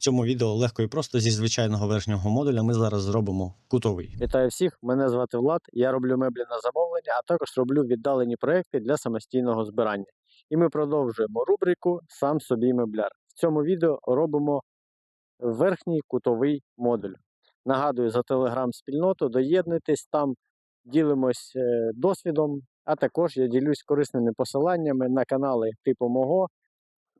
цьому відео легко і просто зі звичайного верхнього модуля ми зараз зробимо кутовий. Вітаю всіх! Мене звати Влад. Я роблю меблі на замовлення, а також роблю віддалені проекти для самостійного збирання. І ми продовжуємо рубрику Сам собі мебляр. В цьому відео робимо верхній кутовий модуль. Нагадую за телеграм-спільноту, доєднуйтесь там, ділимось е, досвідом, а також я ділюсь корисними посиланнями на канали типу мого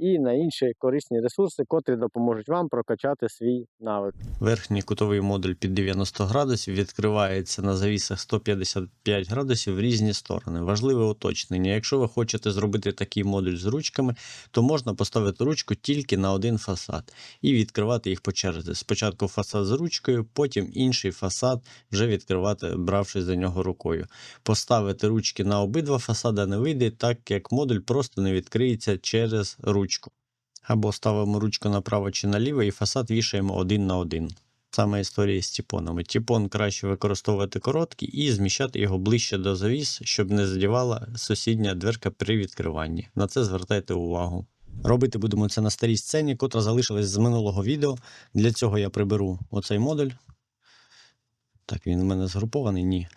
і на інші корисні ресурси, котрі допоможуть вам прокачати свій навик. Верхній кутовий модуль під 90 градусів відкривається на завісах 155 градусів в різні сторони. Важливе уточнення. Якщо ви хочете зробити такий модуль з ручками, то можна поставити ручку тільки на один фасад і відкривати їх по черзі. Спочатку фасад з ручкою, потім інший фасад вже відкривати, бравши за нього рукою. Поставити ручки на обидва фасади не вийде, так як модуль просто не відкриється через ручку. Або ставимо ручку направо чи наліво і фасад вішаємо один на один. Саме історія з тіпонами. Тіпон краще використовувати короткий і зміщати його ближче до завіс, щоб не задівала сусідня дверка при відкриванні. На це звертайте увагу. Робити будемо це на старій сцені, котра залишилась з минулого відео. Для цього я приберу оцей модуль. Так, він у мене згрупований? Ні.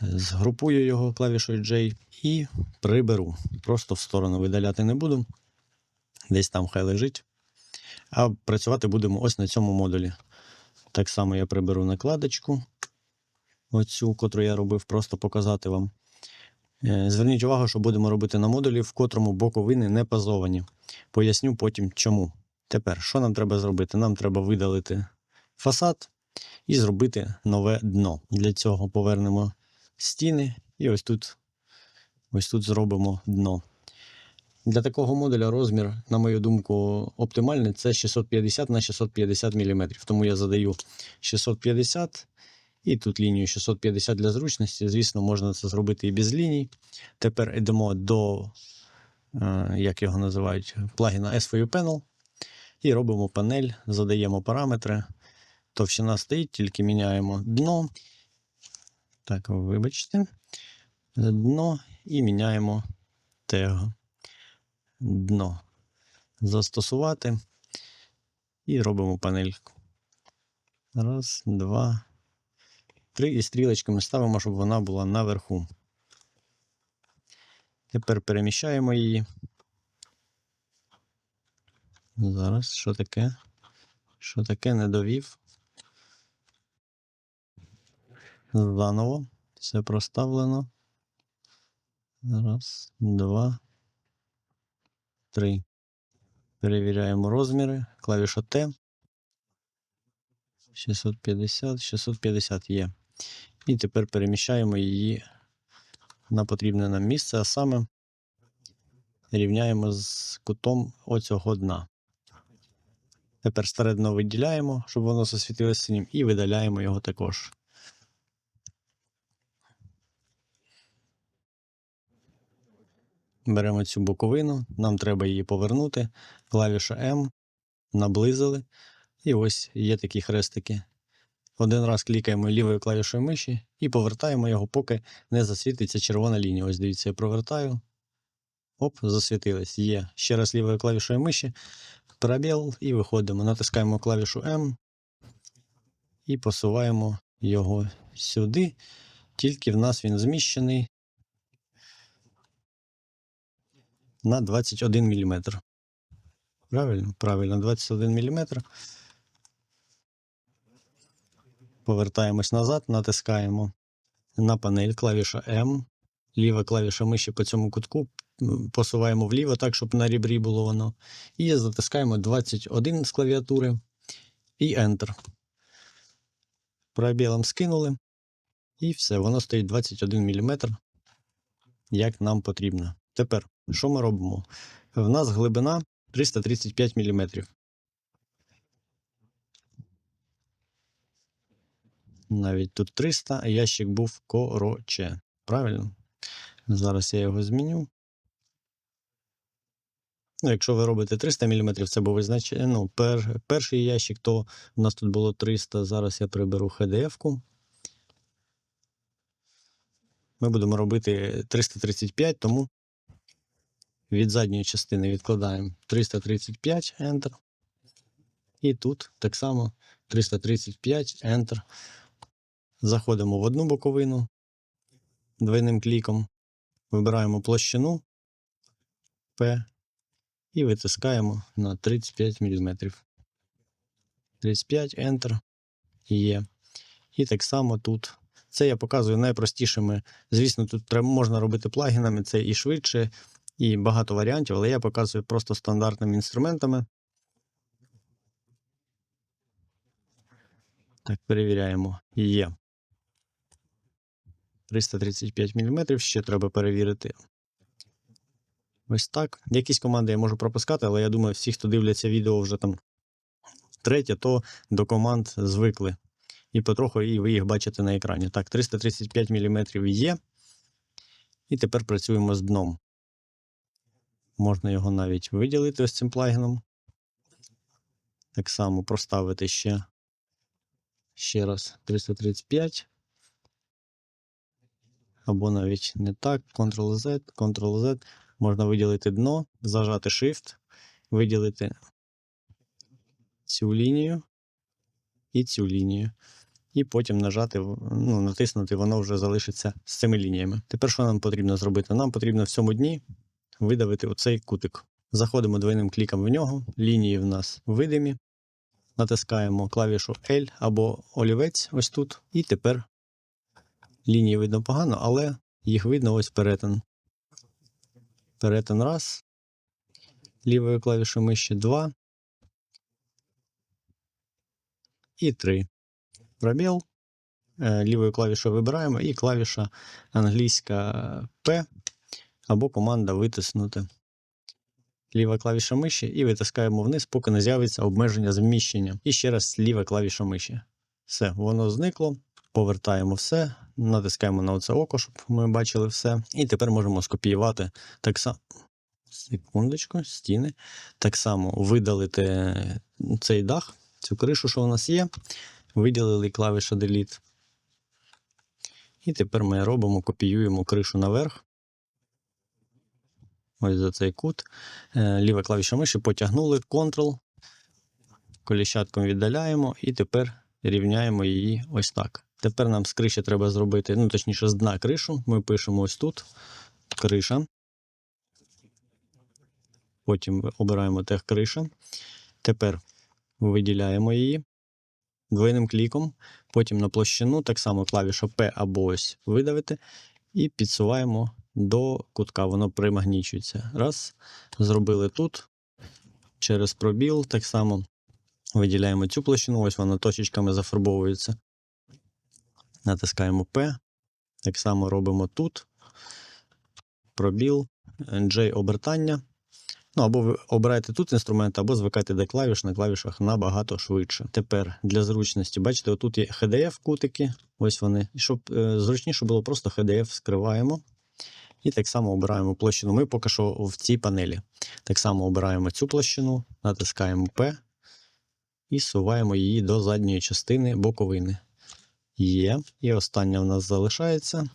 Згрупую його клавішою J і приберу. Просто в сторону видаляти не буду. Десь там хай лежить. А працювати будемо ось на цьому модулі. Так само я приберу накладочку, оцю, котру я робив, просто показати вам. Е, Зверніть увагу, що будемо робити на модулі, в котрому боковини не пазовані. Поясню потім чому. Тепер, що нам треба зробити? Нам треба видалити фасад і зробити нове дно. Для цього повернемо стіни і ось тут, ось тут зробимо дно. Для такого модуля розмір, на мою думку, оптимальний це 650 на 650 мм. Тому я задаю 650 і тут лінію 650 для зручності. Звісно, можна це зробити і без ліній. Тепер йдемо до, е, як його називають, плагіна SVU Panel. І робимо панель, задаємо параметри. Товщина стоїть, тільки міняємо дно. Так, вибачте. Дно і міняємо тег дно застосувати і робимо панельку. Раз, два, три. І стрілочками ставимо, щоб вона була наверху. Тепер переміщаємо її. Зараз що таке? Що таке не довів? Заново. Все проставлено. Раз, два. 3. Перевіряємо розміри. Клавіша Т. 650, 650 є. І тепер переміщаємо її на потрібне нам місце, а саме рівняємо з кутом оцього дна. Тепер старе дно виділяємо, щоб воно засвітилося синім, і видаляємо його також. Беремо цю боковину, нам треба її повернути. Клавіша М, наблизили. І ось є такі хрестики. Один раз клікаємо лівою клавішою миші і повертаємо його, поки не засвітиться червона лінія. Ось дивіться, я провертаю. Оп, засвітилась. Є. Ще раз лівою клавішою миші. Пробіл і виходимо. Натискаємо клавішу М і посуваємо його сюди. Тільки в нас він зміщений на 21 мм. Правильно? Правильно, 21 мм. Повертаємось назад, натискаємо на панель клавіша М. Ліва клавіша миші по цьому кутку. Посуваємо вліво так, щоб на рібрі було воно. І затискаємо 21 з клавіатури і Enter. Пробілом скинули. І все, воно стоїть 21 мм, як нам потрібно. Тепер, що ми робимо? В нас глибина 335 мм. Навіть тут 300, а ящик був короче. Правильно? Зараз я його зміню. Ну, якщо ви робите 300 мм, це був визначений. Ну, пер, перший ящик, то у нас тут було 300. Зараз я приберу HDF-ку. Ми будемо робити 335, тому від задньої частини відкладаємо 335 Enter. І тут так само 335, Enter. Заходимо в одну боковину двойним кліком, вибираємо площину P і витискаємо на 35 мм. 35, Enter. Є. І так само тут. Це я показую найпростішими. Звісно, тут можна робити плагінами, це і швидше, і багато варіантів, але я показую просто стандартними інструментами. Так, перевіряємо. Є. 335 мм, ще треба перевірити. Ось так. Якісь команди я можу пропускати, але я думаю, всі, хто дивляться відео вже там третє, то до команд звикли. І потроху і ви їх бачите на екрані. Так, 335 мм є. І тепер працюємо з дном. Можна його навіть виділити ось цим плагіном. Так само проставити ще, ще раз 335. Або навіть не так. Ctrl-Z, Ctrl-Z. Можна виділити дно, зажати Shift, виділити цю лінію і цю лінію. І потім нажати, ну, натиснути, воно вже залишиться з цими лініями. Тепер що нам потрібно зробити? Нам потрібно в цьому дні видавити оцей кутик. Заходимо двойним кліком в нього, лінії в нас видимі. Натискаємо клавішу L або олівець ось тут. І тепер лінії видно погано, але їх видно ось перетин. Перетин раз. Лівою клавішою миші 2. І 3. Пробіл. Е, Лівою клавішою вибираємо і клавіша англійська P або команда витиснути. Ліва клавіша миші і витискаємо вниз, поки не з'явиться обмеження зміщення. І ще раз ліва клавіша миші. Все, воно зникло. Повертаємо все, натискаємо на оце око, щоб ми бачили все. І тепер можемо скопіювати так само. Секундочку, стіни. Так само видалити цей дах, цю кришу, що у нас є. Виділили клавіша Delete. І тепер ми робимо, копіюємо кришу наверх. Ось за цей кут. Е, Ліва клавіша миші потягнули Ctrl. Коліщатком віддаляємо і тепер рівняємо її ось так. Тепер нам з криші треба зробити, ну точніше, з дна кришу. Ми пишемо ось тут криша. Потім обираємо тег криша. Тепер виділяємо її двойним кліком. Потім на площину, так само клавіша P або ось видавити, і підсуваємо до кутка, воно примагнічується. Раз. Зробили тут. Через пробіл, так само виділяємо цю площину, ось вона точечками зафарбовується. Натискаємо P. Так само робимо тут. Пробіл, J обертання. Ну, або ви обираєте тут інструмент, або звикайте до клавіш на клавішах набагато швидше. Тепер для зручності, бачите, отут є HDF-кутики, ось вони. І щоб е, зручніше було, просто HDF скриваємо. І так само обираємо площину. Ми поки що в цій панелі. Так само обираємо цю площину, натискаємо P і суваємо її до задньої частини боковини. Є. І остання в нас залишається.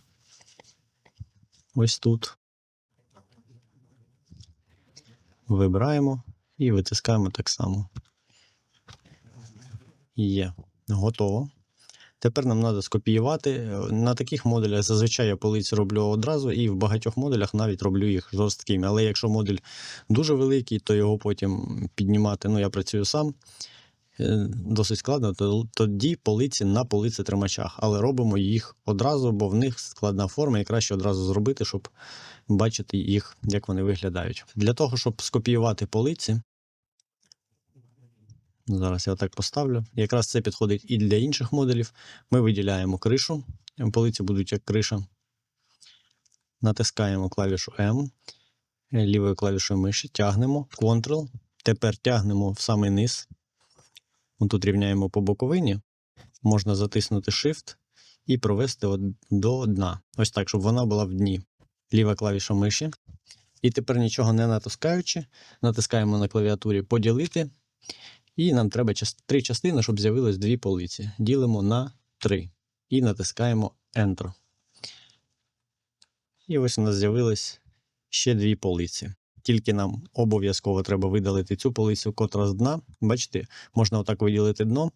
Ось тут. Вибираємо і витискаємо так само. Є. Готово. Тепер нам треба скопіювати. На таких модулях зазвичай я полиці роблю одразу, і в багатьох модулях навіть роблю їх жорсткими. Але якщо модуль дуже великий, то його потім піднімати. Ну, я працюю сам. е, Досить складно, тоді полиці на полиці тримачах, але робимо їх одразу, бо в них складна форма, і краще одразу зробити, щоб бачити їх, як вони виглядають. Для того, щоб скопіювати полиці, зараз я отак поставлю. Якраз це підходить і для інших модулів. Ми виділяємо кришу, полиці будуть як криша. Натискаємо клавішу M, лівою клавішою миші, тягнемо Ctrl. Тепер тягнемо в самий низ. Тут рівняємо по боковині. Можна затиснути Shift і провести до дна. Ось так, щоб вона була в дні. Ліва клавіша миші. І тепер нічого не натискаючи, натискаємо на клавіатурі поділити. І нам треба три частини, щоб з'явилось дві полиці. Ділимо на 3 і натискаємо Enter. І ось у нас з'явилось ще дві полиці. тільки нам обов'язково треба видалити цю полицю, котра з дна. Бачите, можна отак виділити дно,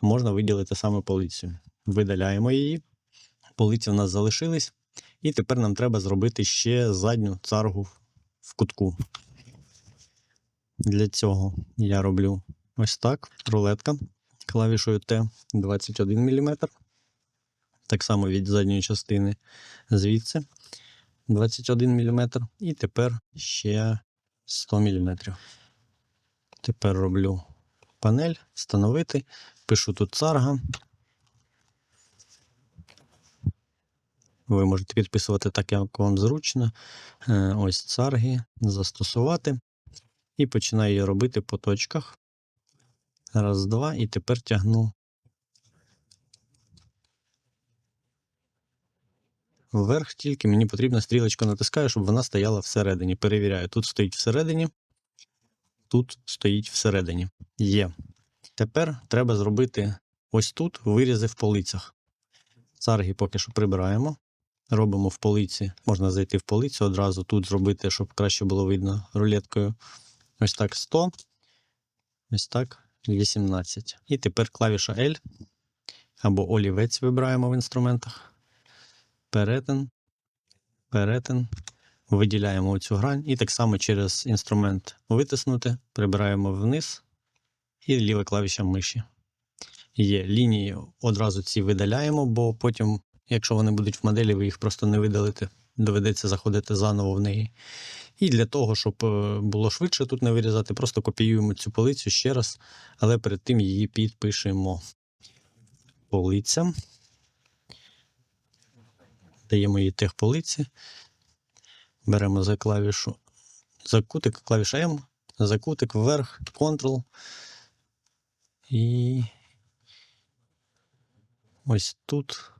можна виділити саме полицю. Видаляємо її. Полиці у нас залишились. І тепер нам треба зробити ще задню царгу в кутку. Для цього я роблю ось так: рулетка клавішою Т 21 мм. Так само від задньої частини звідси 21 мм. І тепер ще 100 мм. Тепер роблю панель, встановити, пишу тут царга. Ви можете підписувати так, як вам зручно. Е, Ось царги, застосувати. І починаю її робити по точках. Раз, два, і тепер тягну вверх, тільки мені потрібна стрілочка натискаю, щоб вона стояла всередині. Перевіряю, тут стоїть всередині, тут стоїть всередині. Є. Тепер треба зробити ось тут вирізи в полицях. Царги поки що прибираємо. Робимо в полиці. Можна зайти в полицю одразу тут зробити, щоб краще було видно рулеткою. Ось так 100. Ось так 18. І тепер клавіша L або олівець вибираємо в інструментах. Перетин. Перетин. Виділяємо оцю грань. І так само через інструмент витиснути, прибираємо вниз і ліва клавіша миші. Є лінії одразу ці видаляємо, бо потім, якщо вони будуть в моделі, ви їх просто не видалите. Доведеться заходити заново в неї. І для того, щоб е, було швидше тут не вирізати, просто копіюємо цю полицю ще раз, але перед тим її підпишемо. Полиця. Даємо їй тег полиці. Беремо за клавішу за кутик, клавіша М, за кутик вверх, Ctrl. І ось тут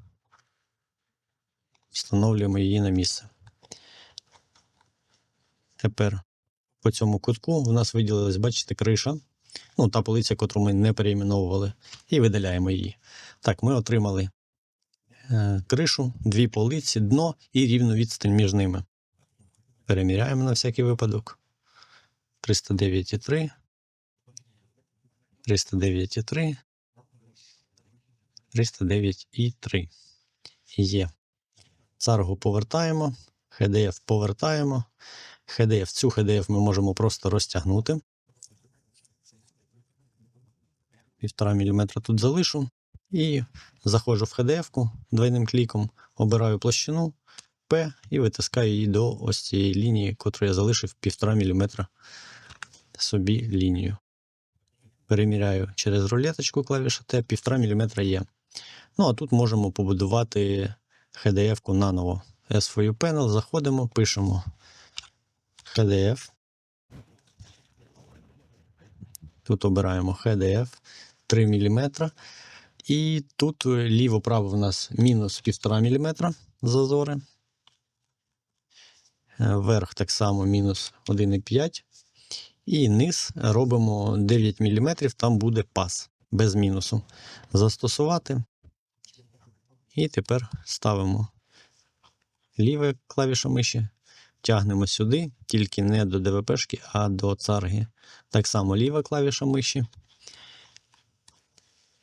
встановлюємо її на місце. Тепер по цьому кутку в нас виділилась, бачите, криша. Ну, та полиця, яку ми не перейменовували, і видаляємо її. Так, ми отримали е, кришу, дві полиці, дно і рівну відстань між ними. Переміряємо на всякий випадок. 309,3. 309,3. 309,3. Є. Царгу повертаємо. HDF повертаємо. HDF, цю HDF ми можемо просто розтягнути. Півтора міліметра тут залишу. І заходжу в HDF двойним кліком, обираю площину P і витискаю її до ось цієї лінії, яку я залишив півтора міліметра собі лінію. Переміряю через рулеточку клавіша T, півтора міліметра є. Ну, а тут можемо побудувати HDF-ку наново. S4U Panel, заходимо, пишемо HDF. Тут обираємо HDF 3 мм. І тут ліво-право в нас мінус 1,5 мм зазори. Верх так само мінус 1,5. І низ робимо 9 мм, там буде пас без мінусу. Застосувати. І тепер ставимо ліве клавіша миші, тягнемо сюди, тільки не до ДВПшки, а до царги. Так само ліва клавіша миші.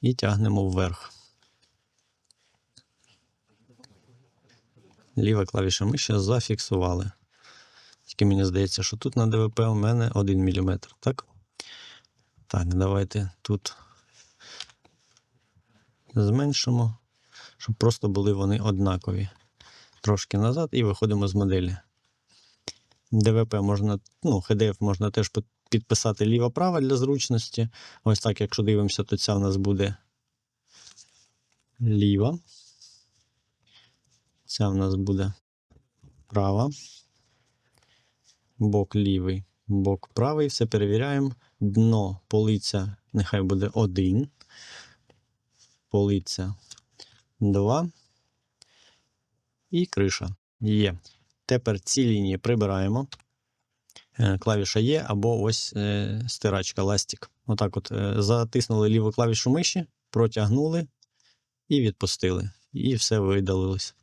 І тягнемо вверх. Ліва клавіша миші зафіксували. Тільки мені здається, що тут на ДВП у мене 1 мм, так? Так, давайте тут зменшимо, щоб просто були вони однакові. Трошки назад і виходимо з моделі. ДВП можна, ну, HDF можна теж підписати ліво-право для зручності. Ось так, якщо дивимося, то ця в нас буде ліва. Ця в нас буде права. Бок лівий, бок правий. Все перевіряємо. Дно полиця нехай буде 1. Полиця 2. І криша є. Тепер ці лінії прибираємо. Е, Клавіша є, або ось е, стирачка ластик. Отак от е, затиснули ліву клавішу миші, протягнули і відпустили. І все видалилось.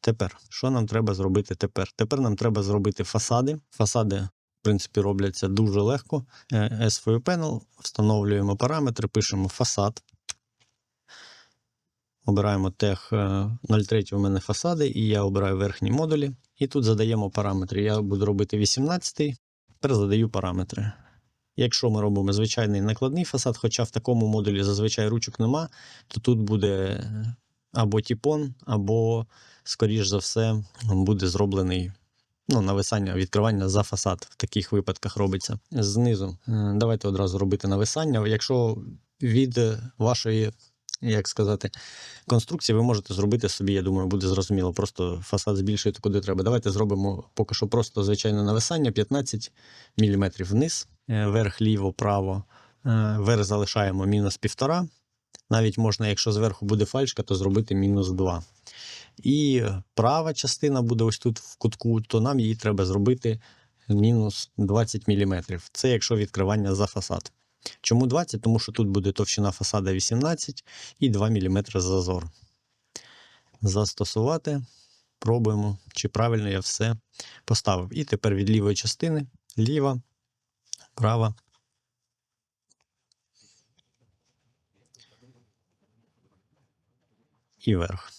Тепер, що нам треба зробити тепер? Тепер нам треба зробити фасади. Фасади, в принципі, робляться дуже легко. SVU Panel, встановлюємо параметри, пишемо фасад. Обираємо тех е, 03 у мене фасади, і я обираю верхні модулі. І тут задаємо параметри. Я буду робити 18, тепер задаю параметри. Якщо ми робимо звичайний накладний фасад, хоча в такому модулі зазвичай ручок нема, то тут буде або тіпон, або, скоріш за все, буде зроблений ну, нависання, відкривання за фасад. В таких випадках робиться. Знизу. е, Давайте одразу робити нависання. Якщо від вашої, як сказати, конструкції ви можете зробити собі, я думаю, буде зрозуміло. Просто фасад збільшуєте куди треба. Давайте зробимо поки що просто звичайне нависання 15 мм вниз, е, верх, ліво, право. Е, Верх залишаємо мінус півтора. Навіть можна, якщо зверху буде фальшка, то зробити мінус 2. І права частина буде ось тут в кутку, то нам її треба зробити мінус 20 мм. Це якщо відкривання за фасад. Чому 20? Тому що тут буде товщина фасада 18 і 2 мм зазор. Застосувати. Пробуємо, чи правильно я все поставив. І тепер від лівої частини ліва, права. І верх.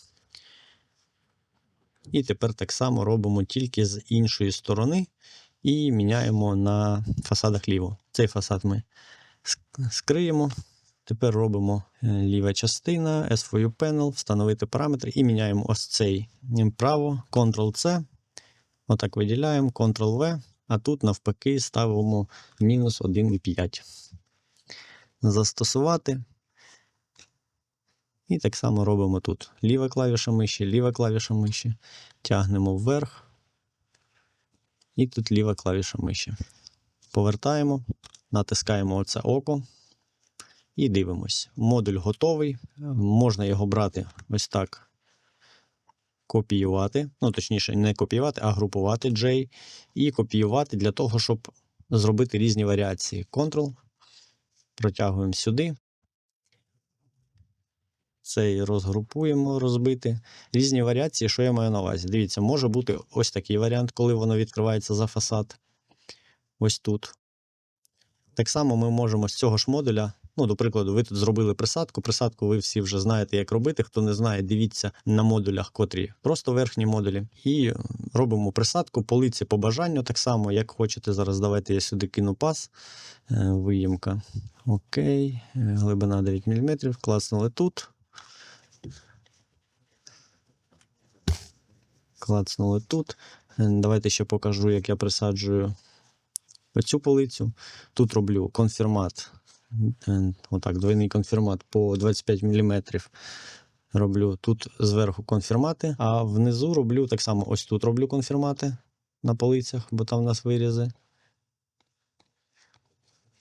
І тепер так само робимо тільки з іншої сторони і міняємо на фасадах ліво. Цей фасад ми скриємо. Тепер робимо е, ліва частина, SVU Panel, встановити параметри і міняємо ось цей право, Ctrl-C. Отак виділяємо, Ctrl-V, а тут навпаки ставимо мінус 1,5. Застосувати. І так само робимо тут. Ліва клавіша миші, ліва клавіша миші. Тягнемо вверх. І тут ліва клавіша миші. Повертаємо, натискаємо оце око і дивимось. Модуль готовий. Можна його брати ось так. Копіювати. Ну, точніше, не копіювати, а групувати J. І копіювати для того, щоб зробити різні варіації. Ctrl. Протягуємо сюди. Цей розгрупуємо, розбити. Різні варіації, що я маю на увазі. Дивіться, може бути ось такий варіант, коли воно відкривається за фасад. Ось тут. Так само ми можемо з цього ж модуля. Ну, до прикладу, ви тут зробили присадку. Присадку ви всі вже знаєте, як робити. Хто не знає, дивіться на модулях, котрі просто верхні модулі. І робимо присадку, полиці по бажанню, так само, як хочете. Зараз давайте я сюди кину пас. Е, Виїмка. Окей. Глибина 9 мм. Клацнули тут. Клацнули тут. Е, Давайте ще покажу, як я присаджую оцю полицю. Тут роблю конфірмат. е, Отак, двойний конфірмат по 25 мм. Роблю тут зверху конфірмати, а внизу роблю так само. Ось тут роблю конфірмати на полицях, бо там у нас вирізи.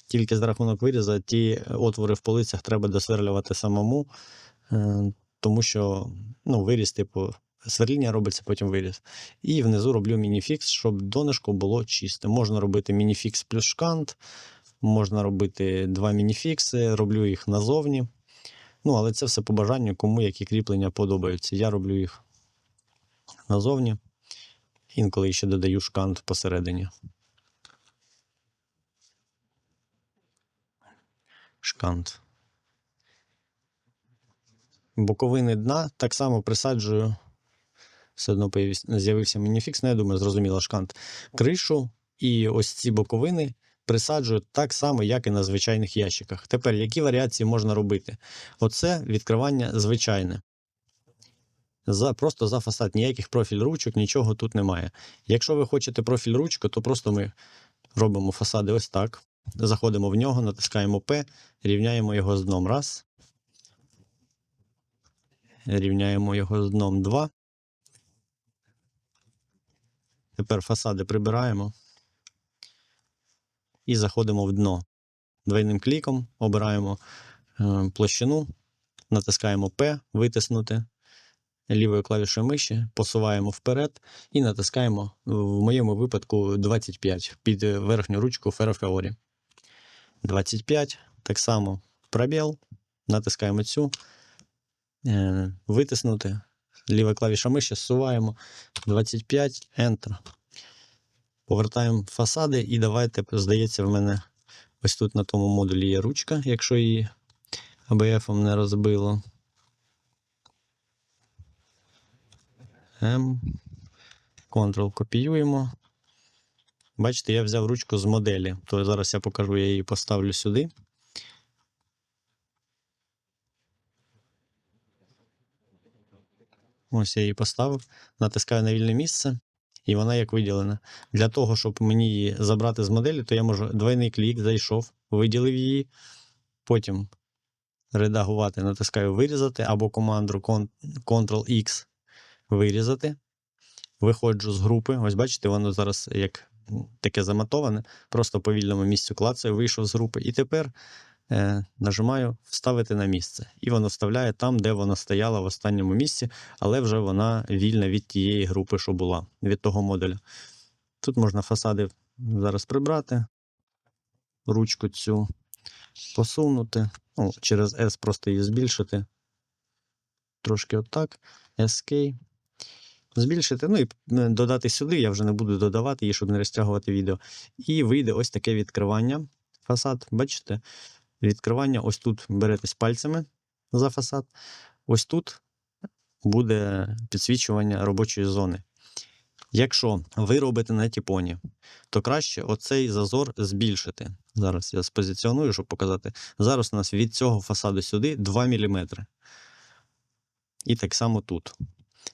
Тільки за рахунок виріза ті отвори в полицях треба досверлювати самому, е, тому що ну, виріз, типу, сверління робиться, потім виріз. І внизу роблю мініфікс, щоб донышко було чисте. Можна робити мініфікс плюс шкант, можна робити два мініфікси, роблю їх назовні. Ну, але це все по бажанню, кому які кріплення подобаються. Я роблю їх назовні. Інколи ще додаю шкант посередині. Шкант. Боковини дна так само присаджую. Все одно з'явився мініфікс, ну, я думаю, зрозуміло, шкант. Кришу і ось ці боковини присаджую так само, як і на звичайних ящиках. Тепер, які варіації можна робити? Оце відкривання звичайне. За, просто за фасад, ніяких профіль ручок, нічого тут немає. Якщо ви хочете профіль ручку, то просто ми робимо фасади ось так. Заходимо в нього, натискаємо P, рівняємо його з дном. Раз. Рівняємо його з дном 2. Тепер фасади прибираємо і заходимо в дно. Двойним кліком обираємо е, площину, натискаємо P, витиснути лівою клавішою миші, посуваємо вперед і натискаємо в моєму випадку 25 під верхню ручку Ferrofiori. 25. Так само пробіл, натискаємо цю, е, витиснути, ліва клавіша миші, зсуваємо 25, Enter. Повертаємо фасади і давайте, здається, в мене ось тут на тому модулі є ручка, якщо її ABF не розбило. М. Ctrl копіюємо. Бачите, я взяв ручку з моделі, то зараз я покажу, я її поставлю сюди. Ось я її поставив, натискаю на вільне місце, і вона як виділена. Для того, щоб мені її забрати з моделі, то я можу двойний клік, зайшов, виділив її, потім редагувати, натискаю вирізати або команду Ctrl-X вирізати. Виходжу з групи. Ось бачите, воно зараз як таке заматоване, просто по вільному місцю клацаю, вийшов з групи. І тепер нажимаю вставити на місце. І воно вставляє там, де вона стояла в останньому місці, але вже вона вільна від тієї групи, що була, від того модуля. Тут можна фасади зараз прибрати, ручку цю посунути. Ну, через S просто її збільшити. Трошки отак. SK. Збільшити, ну і е, додати сюди, я вже не буду додавати її, щоб не розтягувати відео. І вийде ось таке відкривання. Фасад, бачите? Відкривання ось тут беретесь пальцями за фасад. Ось тут буде підсвічування робочої зони. Якщо ви робите на тіпоні, то краще оцей зазор збільшити. Зараз я спозиціоную, щоб показати. Зараз у нас від цього фасаду сюди 2 мм. І так само тут.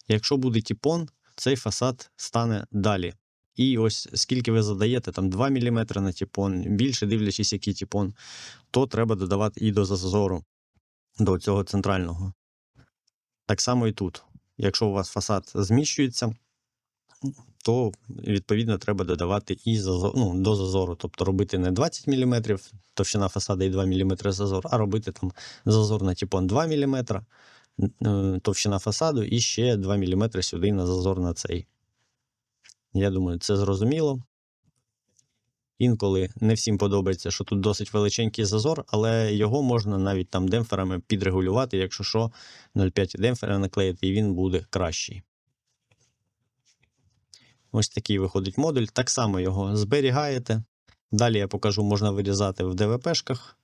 Якщо буде тіпон, цей фасад стане далі. І ось скільки ви задаєте, там 2 мм на тіпон, більше дивлячись, який тіпон, то треба додавати і до зазору, до цього центрального. Так само і тут. Якщо у вас фасад зміщується, то відповідно треба додавати і зазор, ну, до зазору. Тобто робити не 20 мм, товщина фасада і 2 мм зазор, а робити там зазор на тіпон 2 мм, е, товщина фасаду і ще 2 мм сюди на зазор на цей. Я думаю, це зрозуміло. Інколи не всім подобається, що тут досить величенький зазор, але його можна навіть там демпферами підрегулювати, якщо що, 0,5 демпфера наклеїти, і він буде кращий. Ось такий виходить модуль. Так само його зберігаєте. Далі я покажу, можна вирізати в ДВПшках.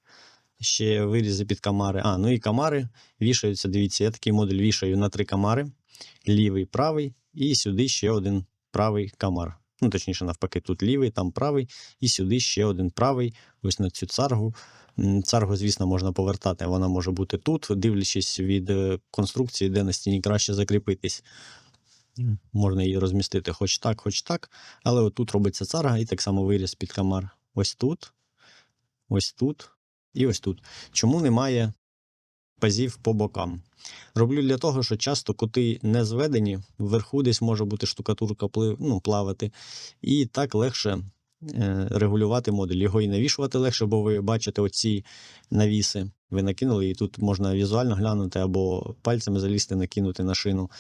Ще вирізи під камари. А, ну і камари вішаються. Дивіться, я такий модуль вішаю на три камари: лівий, правий, і сюди ще один правий камар. Ну, точніше, навпаки, тут лівий, там правий, і сюди ще один правий, ось на цю царгу. Царгу, звісно, можна повертати. Вона може бути тут, дивлячись від е, конструкції, де на стіні краще закріпитись. Можна її розмістити хоч так, хоч так. Але отут робиться царга, і так само виріз під камар. Ось тут, ось тут і ось тут. Чому немає пазів по бокам? Роблю для того, що часто кути не зведені, вверху десь може бути штукатурка ну, плавати, і так легше е, регулювати модуль. Його і навішувати легше, бо ви бачите оці навіси. Ви накинули, і тут можна візуально глянути або пальцями залізти, накинути на шину.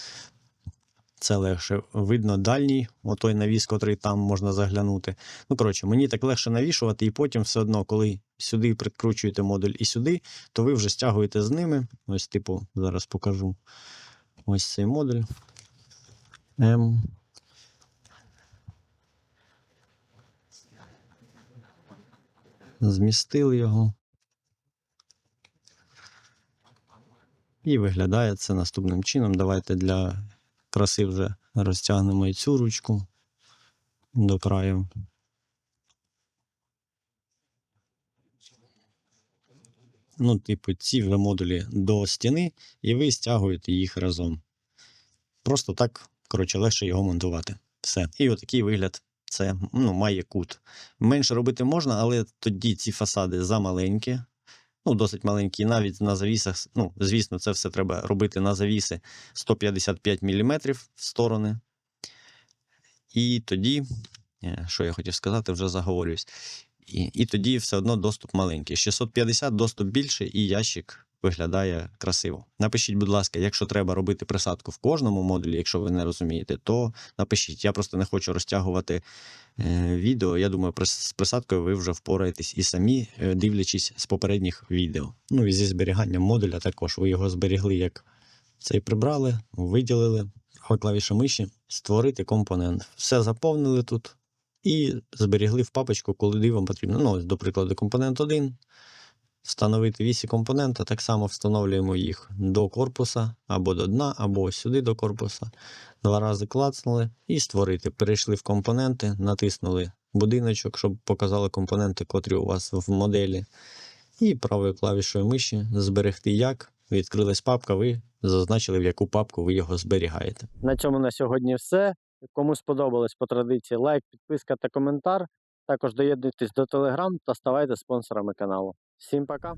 Це легше. Видно дальній, отой навіс, котрий там можна заглянути. Ну, коротше, мені так легше навішувати, і потім все одно, коли сюди прикручуєте модуль і сюди, то ви вже стягуєте з ними. Ось, типу, зараз покажу. Ось цей модуль. М. Змістили його. І виглядає це наступним чином. Давайте для краси вже розтягнемо і цю ручку до краю. Ну, типу, ці вже модулі до стіни, і ви стягуєте їх разом. Просто так, коротше, легше його монтувати. Все. І отакий вигляд це ну, має кут. Менше робити можна, але тоді ці фасади замаленькі. Ну, досить маленькі, навіть на завісах. Ну, звісно, це все треба робити на завіси 155 мм в сторони. І тоді, е, що я хотів сказати, вже заговорююсь. І, і тоді все одно доступ маленький. 650 доступ більший, і ящик виглядає красиво. Напишіть, будь ласка, якщо треба робити присадку в кожному модулі, якщо ви не розумієте, то напишіть. Я просто не хочу розтягувати е, відео. Я думаю, з присадкою ви вже впораєтесь і самі, е, дивлячись з попередніх відео. Ну і зі зберіганням модуля також. Ви його зберігли як Цей прибрали, виділили, клавішою миші, створити компонент. Все заповнили тут і зберігли в папочку, коли вам потрібно. Ну, до прикладу, компонент 1. Встановити вісі компонента, так само встановлюємо їх до корпуса або до дна, або сюди до корпуса. Два рази клацнули і створити. Перейшли в компоненти, натиснули будиночок, щоб показали компоненти, котрі у вас в моделі. І правою клавішою миші зберегти як. Відкрилась папка, ви зазначили, в яку папку ви його зберігаєте. На цьому на сьогодні все. Кому сподобалось по традиції лайк, підписка та коментар. Також доєднуйтесь до Telegram та ставайте спонсорами каналу. Всім пока!